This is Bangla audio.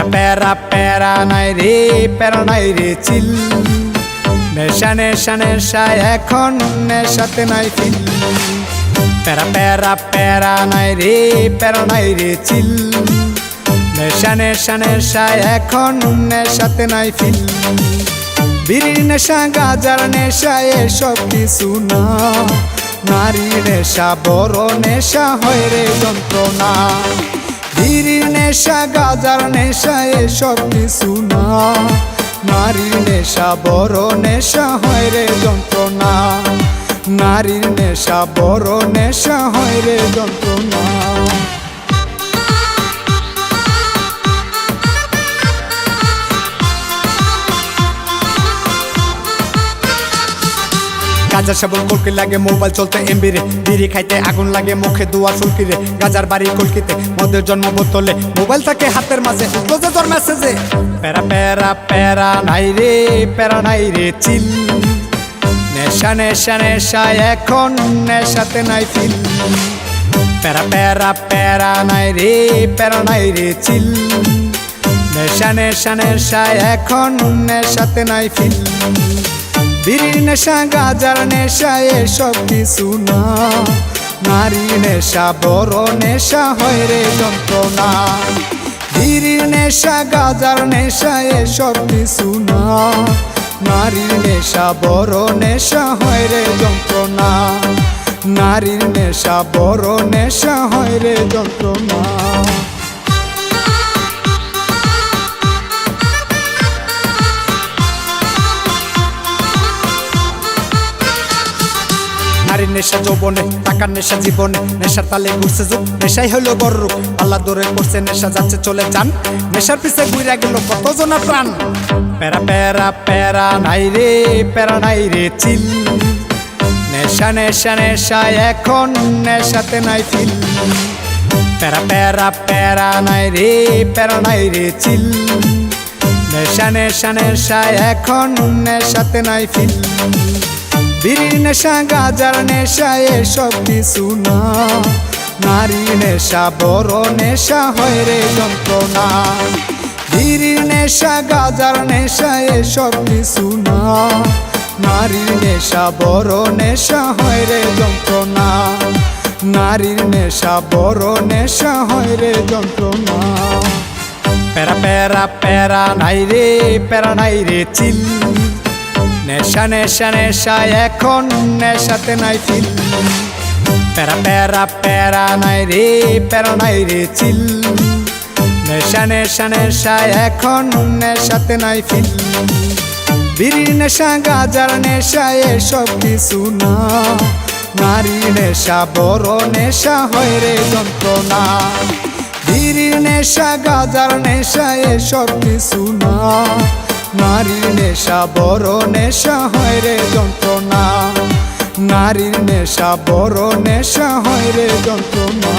প্যারা প্যারা নাই রে, প্যারা নাই রে চিল। নেশা নেশা নেশা এখন নেশাতে নাই ফিল। প্যারা প্যারা প্যারা নাই রে, প্যারা নাই রে চিল। নেশা নেশা নেশা এখন নেশাতে নাই ফিল। বিড়ির নেশা, গাজার নেশা, এসব কিছু না। নারী নেশা, বড় নেশা হয় রে যন্ত্রণা। বিড়ির নেশা, গাজার নেশা, এসব কিছু না। নারীর নেশা, বড় নেশা হয় রে যন্ত্রণা। নারীর নেশা, বড় নেশা হয় রে যন্ত্রণা। গাজার সাবল কলকি লাগে, মোবাইল চলতে এমবি রে বিড়ি খাইতে আগুন লাগে, মুখে দুয়া চুলকি রে গাজার বাড়ি কলকিতে, মদের জন্ম বোতলে। মোবাইল থাকে হাতের মাঝে ক্লোজে তোর মেসেজে প্যারা প্যারা প্যারা নাই রে, প্যারা নাই রে, চিল। নেশা নেশা নেশা, এখন নেশাতে নাই ফিল। প্যারা প্যারা প্যারা নাই রে, প্যারা নাই রে, চিল। নেশা নেশা নেশা, এখন নেশাতে নাই ফিল। বিড়ির নেশা, গাজার নেশা, এসব কিছু না। নারী নেশা, বড় নেশা, হয় রে যন্ত্রণা। বিড়ির নেশা, গাজার নেশা, এসব কিছু না। নারীর নেশা, বড় নেশা, হয় রে যন্ত্রণা। নারীর নেশা, বড় নেশা, হয় রে যন্ত্রণা। নারীর নেশা যৌবনে, টাকার নেশা জীবনে, নেশার তালে ঘুরছে যুগ, নেশাই হলো বড় আল্লাহ দূরে করছে নেশা, যাচ্ছে চলে যান। নেশার পিছে ঘুরে গেল কত জনা প্রাণ। প্যারা প্যারা প্যারা নাই রে, প্যারা নাই রে চিল। নেশা নেশা নেশা, এখন নেশাতে নাই ফিল। প্যারা প্যারা প্যারা নাই রে, প্যারা নাই রে চিল। নেশা নেশা নেশা, এখন নেশাতে নাই ফিল। বিড়ির নেশা, গাজার নেশা, এসব কিছু না। নারী নেশা, বড় নেশা, হয় রে যন্ত্রণা। বিড়ির নেশা, গাজার নেশা, এসব কিছু না। নারীর নেশা, বড় নেশা, হয় রে যন্ত্রণা। নারীর নেশা, বড় নেশা, হয় রে যন্ত্রণা। প্যারা প্যারা প্যারা নাই রে, প্যারা নাই রে চিল। নেশা নেশা নেশা, এখন নেশাতে নাই ফিল প্যারা প্যারা প্যারা নাই রে, প্যারা নাই রে চিল। নেশা নেশা নেশা, এখন নেশাতে নাই ফিল। বিড়ির নেশা, গাজার নেশা, এসব কিছু না। নারী নেশা, বড় নেশা, হয় রে যন্ত্রণা। বিড়ির নেশা, গাজার নেশা, এসব কিছু না। নারীর নেশা বড় নেশা হয় রে যন্ত্রণা। নারীর নেশা বড় নেশা হয় রে যন্ত্রণা।